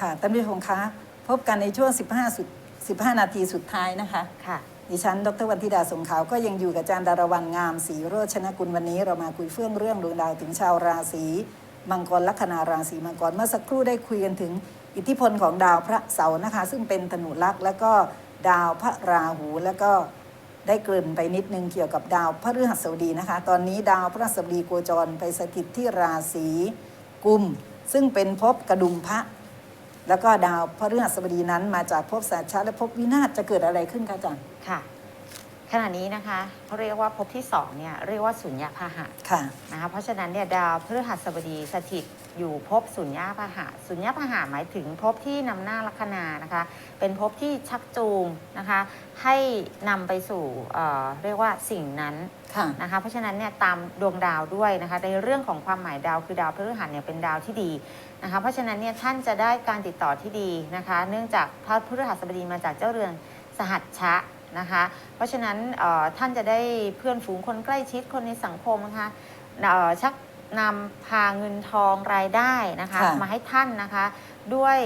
ค่ะท่านผู้ชมคะพบกันในช่วง 15สุด15 นาทีสุดท้ายนะคะ ค่ะ ดิฉัน ดรวันธิดาสงขาวก็ยังอยู่กับอาจารย์ดารวันงามศรีโรจนกุลวันนี้ เรามาคุยเฟื่องเรื่องดวงดาวถึงชาวราศีมังกรลัคนาราศีมังกรเมื่อสักครู่ได้คุยกันถึงอิทธิพลของดาวพระเสาร์นะคะ ซึ่งเป็นธนุลักษ์แล้วก็ดาวพระราหูแล้วก็ได้เกริ่นไปนิดนึงเกี่ยวกับดาวพระฤหัสบดีนะคะ ตอนนี้ดาวพระฤหัสบดีโคจรไปสถิตที่ราศีกุม ซึ่งเป็นภพกระดุมพระ แล้วก็ดาวพระฤหัสบดีนั้นมาจากภพสัตชาและภพวินาศจะเกิดอะไรขึ้นคะอาจารย์ค่ะขณะนี้นะคะเขาเรียกว่าภพที่สองเนี่ยเรียกว่าสุญญาพาหะค่ะนะคะเพราะฉะนั้นเนี่ยดาวพฤหัสบดีสถิต อยู่ภพสุญญาพหะสุญญาพหะหมายถึงภพที่นำหน้าลัคนานะคะ เป็นภพที่ชักจูงนะคะ ให้นำไปสู่เเรียกว่าสิ่งนั้นะนะคะ เพราะฉะนั้นเนี่ยตามดวงดาวด้วยนะคะ ในเรื่องของความหมายดาวคือดาวพฤหัสเนี่ยเป็นดาวที่ดีนะคะ เพราะฉะนั้นเนี่ยท่านจะได้การติดต่อที่ดีนะคะ เนื่องจากพระพฤหัสบดีมาจากเจ้าเรือนสหัชชะนะคะ เพราะฉะนั้นท่านจะได้เพื่อนฝูงคนใกล้ชิดคนในสังคมนะคะชัก นำพาเงินทองรายได้นะคะ ค่ะ มาให้ท่านนะคะ ด้วย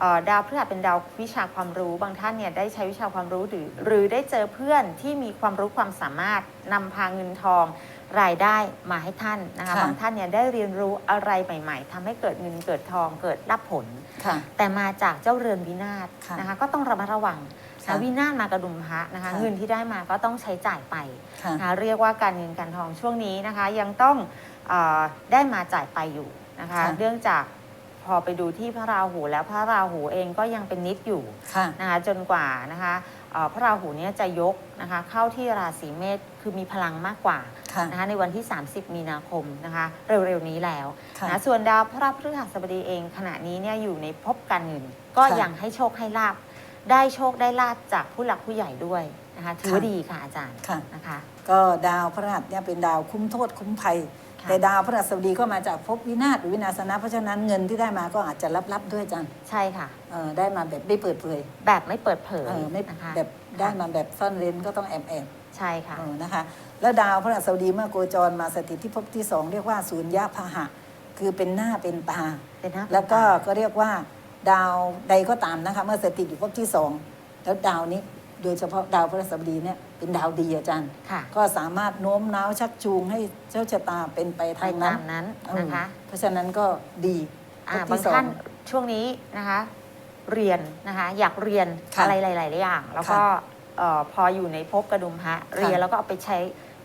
เอ่อดาวพฤหัสเป็นดาววิชาความรู้บางท่านเนี่ยได้ใช้วิชาความรู้หรือ หรือได้เจอเพื่อนที่มีความรู้ความสามารถนำพาเงินทองรายได้มาให้ท่านนะคะค่ะ บางท่านเนี่ยได้เรียนรู้อะไรใหม่ๆทำให้เกิดเงินเกิดทองเกิดรับผล ค่ะ แต่มาจากเจ้าเรือนวินาศค่ะนะคะ ก็ต้องระมัดระวังค่ะนะวินาศมากระดุมพระนะคะ ค่ะ เงินที่ได้มาก็ต้องใช้จ่ายไปค่ะ นะคะเรียกว่าการเงินการทองช่วงนี้นะคะ ยังต้องเออ ได้มาจ่ายไปอยู่นะคะค่ะ เนื่องจากพอไปดูที่พระราหูแล้วพระราหูเองก็ยังเป็นนิดอยู่ค่ะนะคะจนกว่านะคะเอ่อพระราหูเนี่ยจะยกนะคะเข้าที่ราศีเมษคือมีพลังมากกว่าค่ะ นะคะในวันที่ 30 มีนาคมนะคะเร็วๆนี้แล้ว ค่ะ นะส่วนดาวพระพฤหัสบดีเองขณะนี้เนี่ยอยู่ในภพการเงิน ก็ค่ะยังให้โชคให้ลาบได้โชคได้ลาบจากผู้หลักผู้ใหญ่ด้วยนะคะถือว่าค่ะ ดีค่ะอาจารย์ค่ะ นะคะ ก็ดาวพระหัสเนี่ยเป็นดาวคุ้มโทษคุ้มภัยค่ะ แต่ดาวพระหัสบดีก็มาจากภพวินาศหรือวินาศนะ เพราะฉะนั้นเงินที่ได้มาก็อาจจะลับๆด้วยอาจารย์ใช่ค่ะเออได้มาแบบไม่เปิดเผยแบบไม่เปิดเผยเออไม่นะคะแบบได้มาแบบซ่อนเร้นก็ต้องแอบแอบใช่ค่ะเออนะคะ แล้วดาวพระหัสบดีเมื่อโคจรมาสถิตที่ภพที่สองเรียกว่าศูนย์ยะพหะ คือเป็นหน้าเป็นตาเป็นหน้าแล้วก็เป็นตาก็เรียกว่าดาวใดก็ตามนะคะ เมื่อสถิตอยู่ภพที่สองแล้วดาวนี้ โดยเฉพาะดาวพฤหัสบดีเนี่ยเป็นดาวดีอาจารย์ ค่ะ ก็สามารถโน้มน้าวชักจูงให้เจ้าชะตาเป็นไปไปทางนั้ตานมนั้นเออนะคะ เพราะฉะนั้นก็ดีอ่าภพบางที่สอ ท่านช่วงนี้นะคะ เรียนนะคะ อยากเรียนค่ะอะไรหลาย ๆ อย่าง แล้วก็ค่ะเอ่อพออยู่ในภพกระดุมพระเรียนแล้วก็เอาไปใช้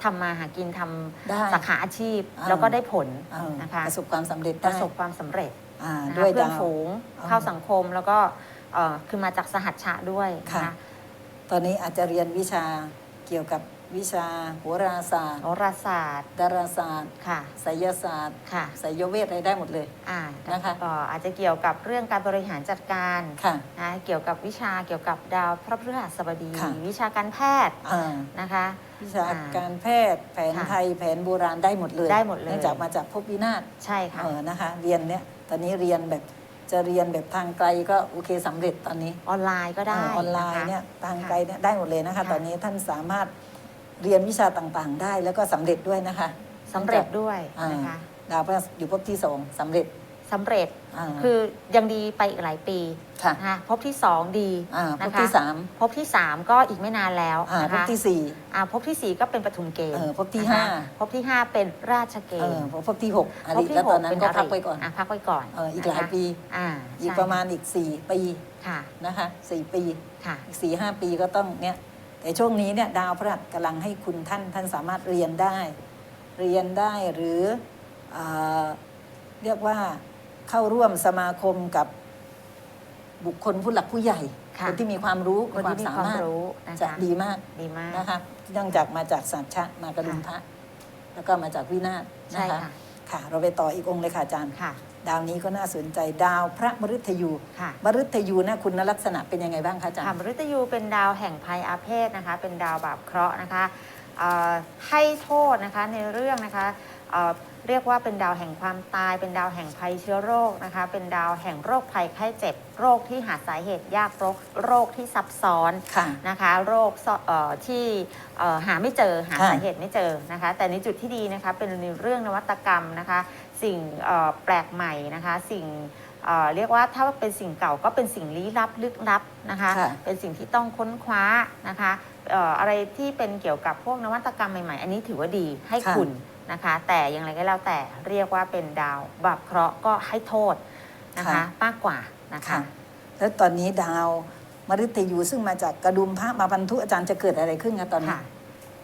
ทำมาหากินทำได้สาขาอาชีพ อ่า แล้วก็ได้ผลเออนะคะประสบความสำเร็จปได้ระสบความสำเร็จอ่านะคะด้วยเพื่อดานว ฝูงอ่าเข้าสังคมแล้วก็เอ่อคือมาจากสหัชชะด้วยนะค่ะ คะ ตอนนี้อาจจะเรียนวิชาเกี่ยวกับวิชาโหราศาสตร์ โหราศาสตร์ดาราศาสตร์ค่ะไสยศาสตร์ค่ะไสยเวทอะไรได้หมดเลย อ่านะคะก็อาจจะเกี่ยวกับเรื่องการบริหารจัดการค่ะนะเกี่ยวกับวิชาเกี่ยวกับดาวพระพฤหัสบดี ค่ะ วิชาการแพทย์อ่านะคะ วิชาอ่าการแพทย์แผนค่ะไทยแผนโบราณได้หมดเลยได้หมดเลย เนื่องจากมาจากภพวินาศใช่ค่ะ เออนะคะ เรียนเนี้ยตอนนี้เรียนแบบ จะเรียนแบบทางไกลก็โอเคสำเร็จตอนนี้ออนไลน์ก็ได้เออออนไลน์ะคะเนี่ยทางค่ะไกลเนี่ยได้หมดเลยนะคะค่ะตอนนี้ท่านสามารถเรียนวิชาต่างๆ ได้แล้วก็สำเร็จด้วยนะคะสำเร็จด้วยอ่านะคะดาวพระหัสอยู่ภพที่สองสำเร็จ สำเร็จอ่าคือยังดีไปอีกหลายปีค่ะนะคะพบที่สองดีอ่าภนะพคะที่สามพบที่สามก็อีกไม่นานแล้วอ่านะภพคะที่สี่ อ่าพบที่สี่ก็เป็นปฐุมเกณฑ์เออภพที่นะคะห้า พบที่ห้าเป็นราชเกเอณอฑ์ภพที่หกอะพไรบที่ก็หตอกนนั้นเป็นก็อพักริไว้ก่อนอะพักไว้ก่อนเอออีกหลายนะคะปี อ่าอีกใช่ประมาณอีกสี่ปีค่ะนะคะสี่ปี ค่ะ อีกสี่ห้าปีก็ต้องเนี่ย แต่ช่วงนี้เนี่ยดาวพฤหัสกำลังให้คุณท่านท่านสามารถเรียนได้ เรียนได้หรือเออเรียกว่า เข้าร่วมสมาคมกับบุคคลผู้หลักผู้ใหญ่ค่ะคนที่มีความรู้คนที่มีความรู้นะจะคะดีมากดีมาก นะคะเนื่องจากมาจากสัจชะมากระดุมพระแล้วก็มาจากวินาศใช่นะคะค่ะ ค่ะ เราไปต่ออีกองค์เลยค่ะอาจารย์ ค่ะดาวนี้ก็น่าสนใจดาวพระมฤตยูค่ะมฤตยูนะคุณลักษณะเป็นยังไงบ้างคะอาจารค่ะย์มฤตยูเป็นดาวแห่งภัยอาเพศนะคะ เป็นดาวบาปเคราะห์นะคะเอ่อให้โทษนะคะในเรื่องนะคะเอ่อ เรียกว่าเป็นดาวแห่งความตาย เป็นดาวแห่งภัยเชื้อโรคนะคะ เป็นดาวแห่งโรคภัยไข้เจ็บ โรคที่หาสาเหตุยากโรคโรคที่ซับซ้อนค่ะนะคะ โรคซ่อเอ่อที่เอ่อหาไม่เจอหาค่ะสาเหตุไม่เจอนะคะ แต่ในจุดที่ดีนะคะเป็นในเรื่องนวัตกรรมนะคะ สิ่งเอ่อแปลกใหม่นะคะ สิ่งเอ่อเรียกว่าถ้าเป็นสิ่งเก่าก็เป็นสิ่งลี้ลับลึกลับนะคะ ค่ะ เป็นสิ่งที่ต้องค้นคว้านะคะเอ่ออะไรที่เป็นเกี่ยวกับพวกนวัตกรรมใหม่ๆ อันนี้ถือว่าดีให้ค่ะ คุณ นะคะ แต่อย่างไรก็แล้วแต่เรียกว่าเป็นดาวบาปเคราะห์ก็ให้โทษนะคะมากกว่านะคะค่ะแล้วตอนนี้ดาวมฤตยูซึ่งมาจากกระดุมพระมาพันธุอาจารย์จะเกิดอะไรขึ้นคะตอนนี้ ค่ะ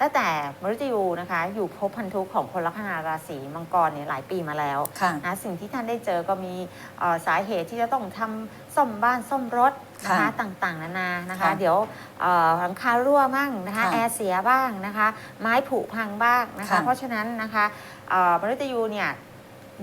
ตั้งแต่มฤตยูนะคะ อยู่ภพพันธุของคนลัคนาราศีมังกรเนี่ยหลายปีมาแล้วค่ะนะสิ่งที่ท่านได้เจอก็มีเอ่อสาเหตุที่จะต้องทำซ่อมบ้านซ่อมรถนะคะค่ะต่างๆ นานานะคะค่ะเดี๋ยวเอ่อหลังคารั่วบ้างนะคะค่ะแอร์เสียบ้างนะคะ ไม้ผุพังบ้างนะคะค่ะเพราะฉะนั้นนะคะเอ่อมฤตยูเนี่ย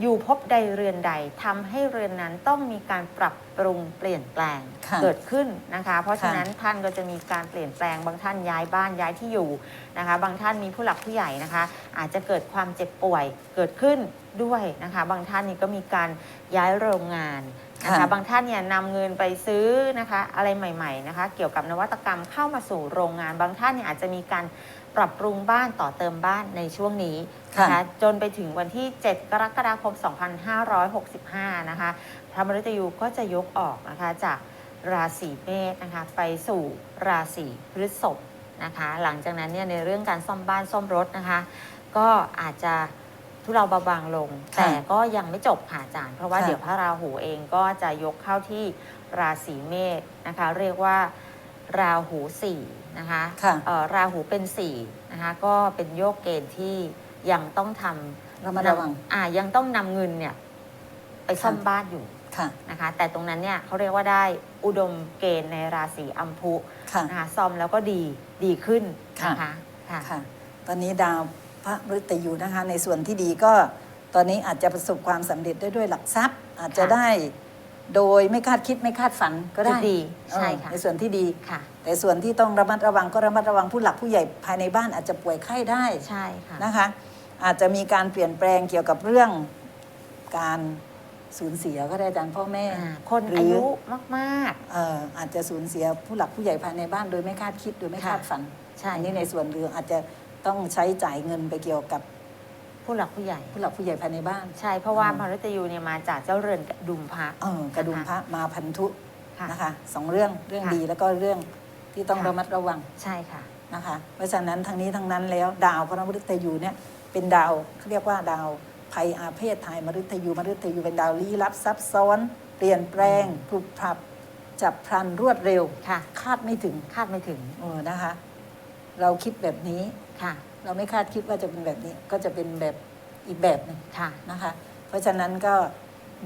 อยู่ภพใดเรือนใดทำให้เรือนนั้นต้องมีการปรับปรุงเปลี่ยนแปลงค่ะเกิดขึ้นนะคะ เพราะฉะค่ะนั้นท่านก็จะมีการเปลี่ยนแปลง บางท่านย้ายบ้านย้ายที่อยู่นะคะ บางท่านมีผู้หลักผู้ใหญ่นะคะ อาจจะเกิดความเจ็บป่วยเกิดขึ้นด้วยนะคะ บางท่านนี่ก็มีการย้ายโรงงานนะคะค่ะบางท่านเนี่ยนำเงินไปซื้อนะคะอะไรใหม่ๆนะคะ เกี่ยวกับนวัตกรรมเข้ามาสู่โรงงาน บางท่านเนี่ยอาจจะมีการ ปรับปรุงบ้านต่อเติมบ้านในช่วงนี้นะคะค่ะจนไปถึงวันที่ 7 กรกฎาคม 2565 นะคะพระมฤตยูก็จะยกออกนะคะจากราศีเมษนะคะไปสู่ราศีพฤษภนะคะหลังจากนั้นเนี่ยในเรื่องการซ่อมบ้านซ่อมรถนะคะก็อาจจะทุเลาเบาบางลงค่ะแต่ก็ยังไม่จบค่ะอาจารย์ เพราะว่าค่ะเดี๋ยวพระราหูเองก็จะยกเข้าที่ราศีเมษนะคะ เรียกว่าราหูสี่ นะคะค่ะเอ่อราหูเป็นสี่นะคะก็เป็นโยกเกณฑ์ที่ยังต้องทำระมัดระวังอ่ายังต้องนำเงินเนี่ยไปซ่อมค่ะบ้านอยู่ค่ะนะคะ แต่ตรงนั้นเนี่ยเขาเรียกว่าได้อุดมเกณฑ์ในราศีอัมพุค่ะนะคะซ่อมแล้วก็ดีดีขึ้นค่ะนะคะค่ะค่ะ ตอนนี้ดาวพระมฤตยูนะคะ ในส่วนที่ดีก็ตอนนี้อาจจะประสบความสำเร็จได้ด้วยหลักทรัพย์ อาจจะค่ะได้ โดยไม่คาดคิดไม่คาดฝันก็ได้ดีใช่เออค่ะในส่วนที่ดีค่ะ แต่ส่วนที่ต้องระมัดระวังก็ระมัดระวังผู้หลักผู้ใหญ่ภายในบ้านอาจจะป่วยไข้ได้ใช่ค่ะนะคะ อาจจะมีการเปลี่ยนแปลงเกี่ยวกับเรื่องการสูญเสียก็ได้อาจารย์พ่อแม่อ่าคนหรืออายุมากเอ่ออาจจะสูญเสียผู้หลักผู้ใหญ่ภายในบ้านโดยไม่คาดคิดโดยไม่ค่ะคาดฝันๆใช่อันนี้ในส่วนเรืออาจจะต้องใช้จ่ายเงินไปเกี่ยวกับ ผู้หลักผู้ใหญ่ ผู้หลักผู้ใหญ่ภายในบ้าน ใช่เพราะว่าอืมมฤตยูเนี่ยมาจากเจ้าเรือนดุมพระ เออกระดุมพระมาพันธุค่ะนะคะสองเรื่องเรื่องค่ะดีแล้วก็เรื่องที่ต้องค่ะ ระมัดระวังใช่ค่ะ นะคะ เพราะฉะนั้นทั้งนี้ทั้งนั้นแล้วดาวพระมฤตยูเนี่ยเป็นดาวเขาเรียกว่าดาวภัยอาเพศไทยมฤตยูมฤตยูเป็นดาวลี้ลับซับซ้อน เปลี่ยนแปลงผุบพรับจับพลันรวดเร็ว ค่ะ คาดไม่ถึงคาดไม่ถึงเออนะคะ เราคิดแบบนี้ ค่ะ เราไม่คาดคิดว่าจะเป็นแบบนี้ก็จะเป็นแบบอีกแบบหนึงค่ะ นะคะ เพราะฉะนั้นก็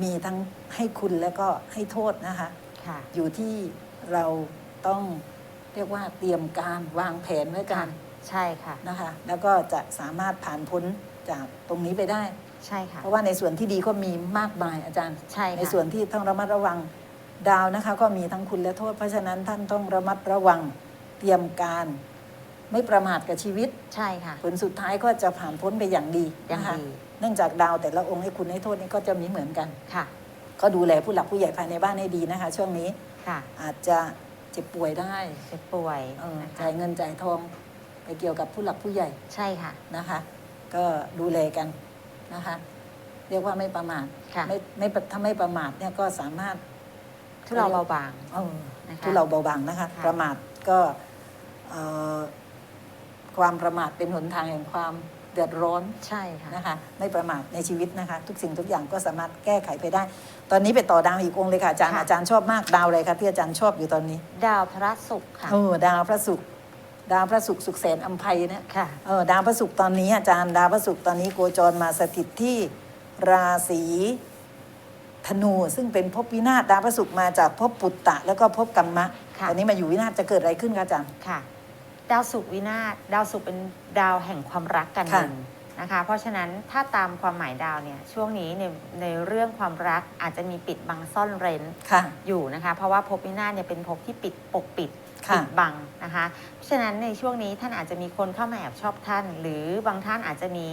มีทั้งให้คุณและก็ให้โทษนะคะ ค่ะ อยู่ที่เราต้องเรียกว่าเตรียมการวางแผนไว้กัค่ะนใช่ค่ะ นะคะ แล้วก็จะสามารถผ่านพ้นจากตรงนี้ไปได้ ใช่ค่ะ เพราะว่าในส่วนที่ดีก็มีมากมายอาจารย์ ใช่ค่ะในส่วนที่ต้องระมัดระวังดาวนะคะ ก็มีทั้งคุณและโทษ เพราะฉะนั้นท่านต้องระมัดระวังเตรียมการ ไม่ประมาทกับชีวิต ใช่ค่ะ ผลสุดท้ายก็จะผ่านพ้นไปอย่างดีอย่างนะคะดีเนื่องจากดาวแต่ละองค์ให้คุณให้โทษนี่ก็จะมีเหมือนกัน ค่ะก็ดูแลผู้หลักผู้ใหญ่ภายในบ้านให้ดีนะคะ ช่วงนี้ค่ะอาจจะเจ็บป่วยได้เจ็บป่วยเออนะคะจ่ายเงินจ่ายทองไปเกี่ยวกับผู้หลักผู้ใหญ่ใช่ค่ะนะคะ ก็ดูแลกันนะคะ เรียกว่าไม่ประมาทค่ะไม่ไม่ถ้าไม่ประมาทเนี่ยก็สามารถ ทุเราเบาบางเออนะคะ ทุเราเบาบางนะคะ ค่ะ ประมาทก็เอ่อ ความประมาทเป็นหนทางแห่งความเดือดร้อนใช่ค่ะ นะคะไม่ประมาทในชีวิตนะคะ ทุกสิ่งทุกอย่างก็สามารถแก้ไขไปได้ ตอนนี้ไปต่อดาวอีกองค์เลยค่ะอาจารย์ค่ะ อาจารย์ชอบมากดาวอะไรคะที่อาจารย์ชอบอยู่ตอนนี้ดาวพระศุกร์ค่ะ เออดาวพระศุกร์ดาวพระศุกร์สุขแสนอัมภัยเนี่ยค่ะ เออดาวพระศุกร์ตอนนี้อาจารย์ดาวพระศุกร์ตอนนี้โคจรมาสถิตที่ราศีธนู ซึ่งเป็นภพวินาศดาวพระศุกร์มาจากภพปุตตะ แล้วก็ภพกัมมะค่ะ ตอนนี้มาอยู่วินาศจะเกิดอะไรขึ้นคะอาจารย์ ค่ะ ดาวศุกร์วินาศดาวศุกร์เป็นดาวแห่งความรักกันค่ะเงินนะคะ เพราะฉะนั้นถ้าตามความหมายดาวเนี่ยช่วงนี้ในในเรื่องความรักอาจจะมีปิดบังซ่อนเร้น ค่ะ อยู่นะคะเพราะว่าภพวินาศเนี่ยเป็นภพที่ปิดปกปิดค่ะปิดบังนะคะ เพราะฉะนั้นในช่วงนี้ท่านอาจจะมีคนเข้ามาแอบชอบท่าน หรือบางท่านอาจจะมี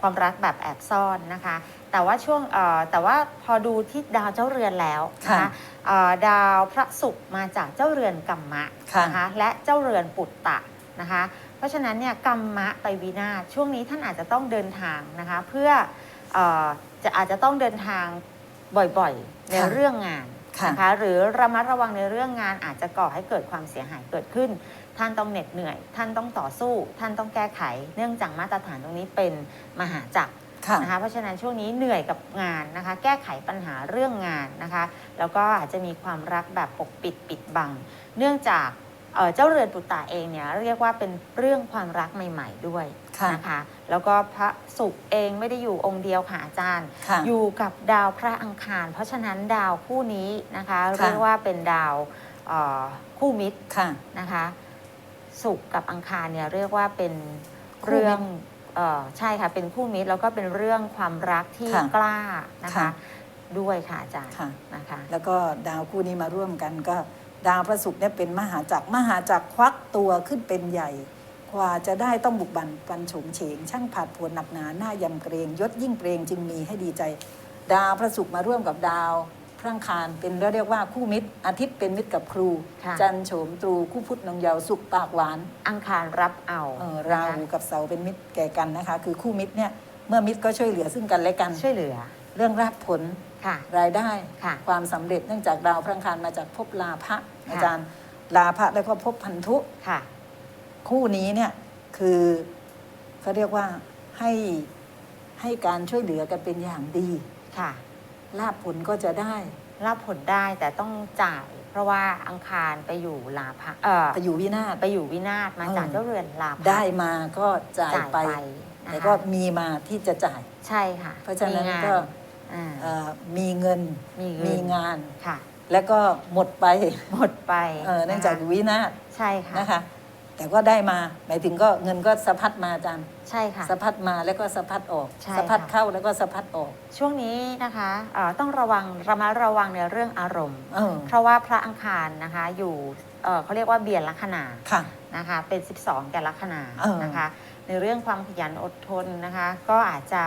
ความรักแบบแอบซ่อนนะคะ แต่ว่าช่วงเอ่อแต่ว่าพอดูที่ดาวเจ้าเรือนแล้วนะคะค่ะเอ่อดาวพระศุกร์มาจากเจ้าเรือนกัมมะค่ะ นะคะและเจ้าเรือนปุตตะ นะคะ เพราะฉะนั้นเนี่ยกัมมะไปวินาศช่วงนี้ท่านอาจจะต้องเดินทางนะคะเพื่อเออจะอาจจะต้องเดินทางบ่อยๆในค่ะเรื่องงานค่ะนะคะหรือระมัดระวังในเรื่องงานอาจจะก่อให้เกิดความเสียหายเกิดขึ้น ท่านต้องเหน็ดเหนื่อย ท่านต้องต่อสู้ ท่านต้องแก้ไข เนื่องจากมาตรฐานตรงนี้เป็นมหาจักรค่ะนะคะเพราะฉะนั้นช่วงนี้เหนื่อยกับงานนะคะ แก้ไขปัญหาเรื่องงานนะคะ แล้วก็อาจจะมีความรักแบบปกปิดปิดบัง เนื่องจาก เอ่อเจ้าเรือนปุตตะเองเนี่ยเรียกว่าเป็นเรื่องความรักใหม่ ๆ ด้วยค่ะนะคะแล้วก็พระศุกร์เองไม่ได้อยู่องค์เดียวค่ะอาจารย์ค่ะอยู่กับดาวพระอังคาร เพราะฉะนั้นดาวคู่นี้นะคะค่ะเรียกว่าเป็นดาวเอ่อคู่มิตรค่ะนะคะศุกร์กับอังคารเนี่ยเรียกว่าเป็นคู่มิตรเรื่องเออใช่ค่ะเป็นคู่มิตรแล้วก็เป็นเรื่องความรักที่ค่ะกล้านะคะค่ะด้วยค่ะอาจารย์ค่ะนะคะ แล้วก็ดาวคู่นี้มาร่วมกันก็ ดาวพระศุกร์เนี่ยเป็นมหาจักรมหาจักรควักตัวขึ้นเป็นใหญ่กว่าจะได้ต้องบุกบันปันโฉงเฉง ช่างผาดผวนหนักหนาหน้ายำเกรงยศยิ่งเกรงจึงมีให้ดีใจ ดาวพระศุกร์มาร่วมกับดาวพระอังคารเป็นเรียกว่าคู่มิตร อาทิตย์เป็นมิตรกับครู ค่ะจันทร์โฉมตรูคู่พุธนงเยาวสุขปากหวาน อังคารรับเอาเอ่อราหูกับเสาร์เป็นมิตรแก่กันนะคะ คือคู่มิตรเนี่ยเมื่อมิตรก็ช่วยเหลือซึ่งกันและกัน ช่วยเหลือเรื่องรากผลค่ะ รายได้ ค่ะ ความสำเร็จเนื่องจากดาวพระอังคารมาจากภพลาภะค่ะ อาจารย์ลาภะแล้วก็ภพพันธุค่ะ คู่นี้เนี่ยคือเขาเรียกว่าให้ให้การช่วยเหลือกันเป็นอย่างดีค่ะลาภผลก็จะได้รับผลได้แต่ต้องจ่าย เพราะว่าอังคารไปอยู่ลาภะเอ่อไปอยู่วินาศไปอยู่วินาศมาจากเออเจ้าเรือนลาภะได้มาก็จ่ายจ่ายไปไปนะคะแต่ก็มีมาที่จะจ่ายใช่ค่ะ เพราะฉะนั้นมีงก็อ่าเอ่อมีเงินมีเงินมีงานค่ะ แล้วก็หมดไปหมดไปเออเนื่องจากะอคะยู่วินาศใช่ค่ะนะคะ แต่ก็ได้มาหมายถึงก็เงินก็สะพัดมาอาจารย์ใช่ค่ะ สะพัดมาแล้วก็สะพัดออกใช่สะพัดค่ะเข้าแล้วก็สะพัดออกช่วงนี้นะคะเอ่อต้องระวังระมัดระวังในเรื่องอารมณ์ เออเพราะว่าพระอังคารนะคะอยู่เอ่อเขาเรียกว่าเบียนลัคนาค่ะ นะคะเป็น 12 แก่ลัคนาเออ นะคะ ในเรื่องความขยันอดทนนะคะ ก็อาจจะ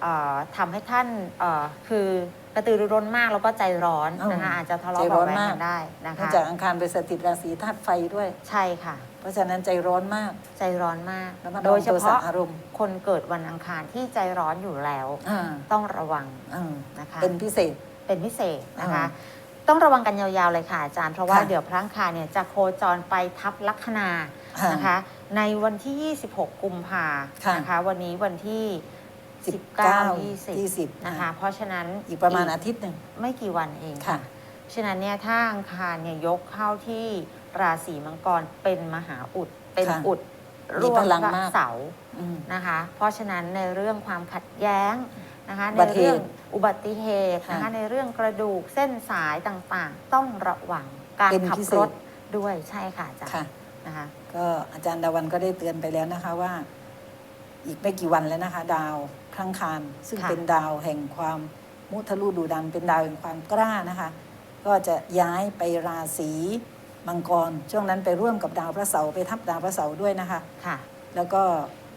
เอ่อทำให้ท่านเอ่อคือ กระตือรือร้นมากแล้วก็ใจร้อนนะคะอาจจะทะเลาะใจเบาะร้อนแวงมากกันได้นะเนื่องคะจากอังคารไปสถิตราศีธาตุไฟด้วยใช่ค่ะ เพราะฉะนั้นใจร้อนมากใจร้อนมากแล้วมาโดยเฉโทสะพาะอารมณ์คนเกิดวันอังคารที่ใจร้อนอยู่แล้วอ่าต้องระวังเออนะคะเป็นพิเศษเป็นพิเศษนะคะอ่ต้องระวังกันยาวๆเลยค่ะอาจารย์เพราะว่าค่ะเดี๋ยวพระอังคารเนี่ยจะโคจรไปทับลัคนาอ่านนะคะ ในวันที่ 26 กุมภาค่ะนะคะ วันนี้วันที่ 19 19 20 20นะคะเพราะฉะนั้นอีกประมาณอาทิตย์หนึ่ง ไม่กี่วันเองค่ะ ฉะนั้นเนี่ยถ้าอังคารเนี่ยยกเข้าที่ราศีมังกรเป็นมหาอุด เป็นค่ะอุดมีร่วพมลังพระมาก เสาร์อืม นะคะ เพราะฉะนั้นในเรื่องความขัดแย้งนะคะอุในบัติเหตุเรื่องอุบัติเหตุนะคะค่ะในเรื่องกระดูกเส้นสายต่างๆ ต้องระวังการเป็นขับพิเศษ รถด้วยใช่ค่ะอาจารค่ะ ย์นะคะ ก็อาจารย์ดาวันก็ได้เตือนไปแล้วนะคะว่า อีกไม่กี่วันแล้วนะคะ ดาวพลังคารซึ่งค่ะ เป็นดาวแห่งความมุทะลุดูดัน เป็นดาวแห่งความกล้านะคะ ก็จะย้ายไปราศีมังกร ช่วงนั้นไปร่วมกับดาวพระเสาร์ไปทับดาวพระเสาร์ด้วยนะคะ ค่ะ แล้วก็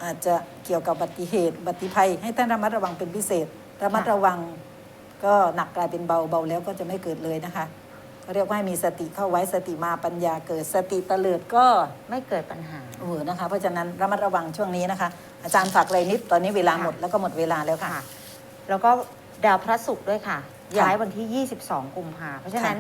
อาจจะเกี่ยวกับอุบัติเหตุอุบัติภัย ให้ท่านระมัดระวังเป็นพิเศษ ระมัดค่ะระวังก็หนักกลายเป็นเบาเบาแล้วก็จะไม่เกิดเลยนะคะก็ เรียกว่าให้มีสติเข้าไว้สติมาปัญญาเกิดสติเตลิดก็ไม่เกิดปัญหาเออนะคะ เพราะฉะนั้นระมัดระวังช่วงนี้นะคะ อาจารย์ฝากอะไรนิดตอนนี้เวลาค่ะหมดแล้วก็หมดเวลาแล้วค่ะค่ะ แล้วก็ดาวพระศุกร์ด้วยค่ะ ย้ายวันที่ 22 กุมภาเพราะฉะนั้น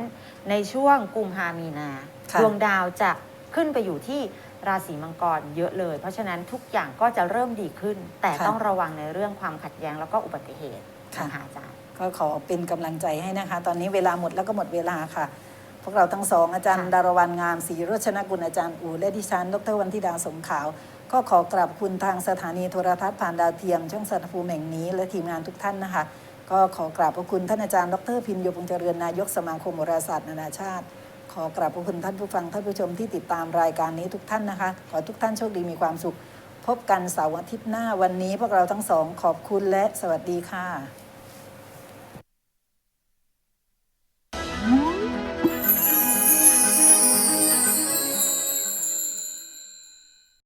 ในช่วงกุมภามีนาค่ะดวงดาวจะขึ้นไปอยู่ที่ราศีมังกรเยอะเลย เพราะฉะนั้นทุกอย่างก็จะเริ่มดีขึ้น แต่ค่ะต้องระวังในเรื่องความขัดแย้งแล้วก็อุบัติเหตุค่ะนะคะอาจารย์ ก็ขอเป็นกำลังใจให้นะคะ ตอนนี้เวลาหมดแล้วก็หมดเวลาค่ะ พวกเราทั้งสองอาจารย์ค่ะดารวันงามศรีโรชนกุลอาจารย์อูและดิฉันดรวันธิดาสมขาว ก็ขอกราบคุณทางสถานีโทรทัศน์ผ่านดาวเทียม ช่องสัตภูมิแห่งนี้และทีมงานทุกท่านนะคะ ก็ขอกราบพระคุณท่านอาจารย์ดรพินโยพงษ์เจริญนายกสมาคมโหราศาสตร์นานาชาติ ขอกราบพระคุณท่านผู้ฟังท่านผู้ชมที่ติดตามรายการนี้ทุกท่านนะคะ ขอทุกท่านโชคดีมีความสุข พบกันเสาร์อาทิตย์หน้าวันนี้ พวกเราทั้งสองขอบคุณและสวัสดีค่ะ